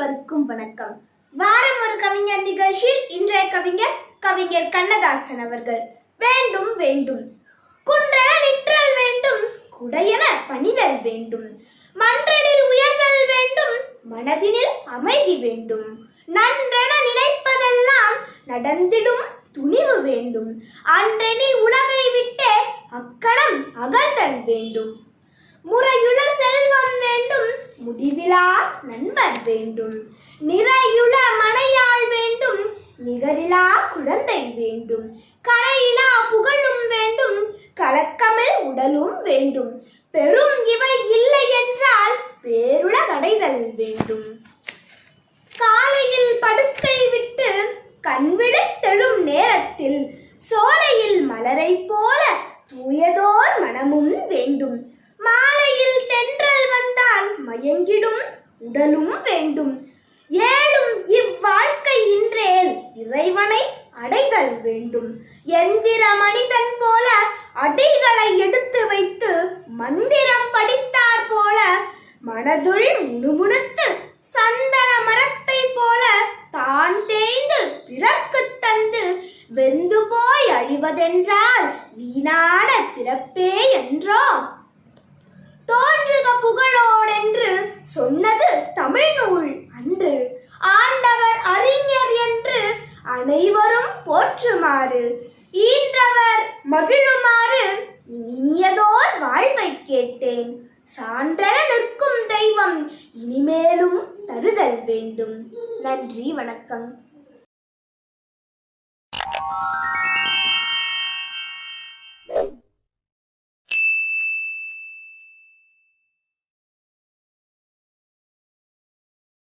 அனைவருக்கும் வணக்கம். வாரம் ஒரு கவிஞர் நிகழ்ச்சி இன்றைய கவிஞர் கவிஞர் கண்ணதாசன் அவர்கள். வேண்டும் வேண்டும். குன்றென நிற்றல் வேண்டும். குடையென பணிதல் வேண்டும். மன்றனில் உயர்தல் வேண்டும். மனதினில் அமைதி வேண்டும். நன்றென நினைப்பதெல்லாம் நடந்திடும் துணிவு வேண்டும். அன்றெனில் உலகை விட்டு அக்கணம் அகழ்தல் வேண்டும். முறையுள நண்பர் வேண்டும். நிறையுள மனையாள் வேண்டும். நிகரிலா குழந்தை வேண்டும். கரையிலா புகழும் வேண்டும். கலக்கமில் உடலும் வேண்டும். பெரும் இவை இல்லை என்றால் பேருல அடைதல் வேண்டும். காலையில் படுக்கை விட்டு கண் விழித்தெழும் நேரத்தில் சோலையில் மலரை போல தூயதோர் மனமும் வேண்டும். மாலையில் தென்றல் வந்தால் மயங்கிடும் உடலும் வேண்டும். ஏழும் இவ்வாழ்க்கை இன்றேல் இறைவனை அடைதல் வேண்டும். எந்திர மனிதன் போல அடிகளை எடுத்து வைத்து மந்திரம் படித்தார் போல மனதுள் முணுமுணுத்து சந்தன மரத்தை போல தான் தேய்ந்து பிறக்கு தந்து வெந்து போய் அழிவதென்றால் வீணான பிறப்பே என்றோ. தோன்ற சொன்னது தமிழ் நூல் அன்று ஆண்டவர் அறிஞர் என்று அனைவரும் போற்றுமாறு ஈன்றவர் மகிழுமாறு இனியதோர் வாழ்வை கேட்டேன். சான்றென நிற்கும் தெய்வம் இனிமேலும் தருதல் வேண்டும். நன்றி வணக்கம்.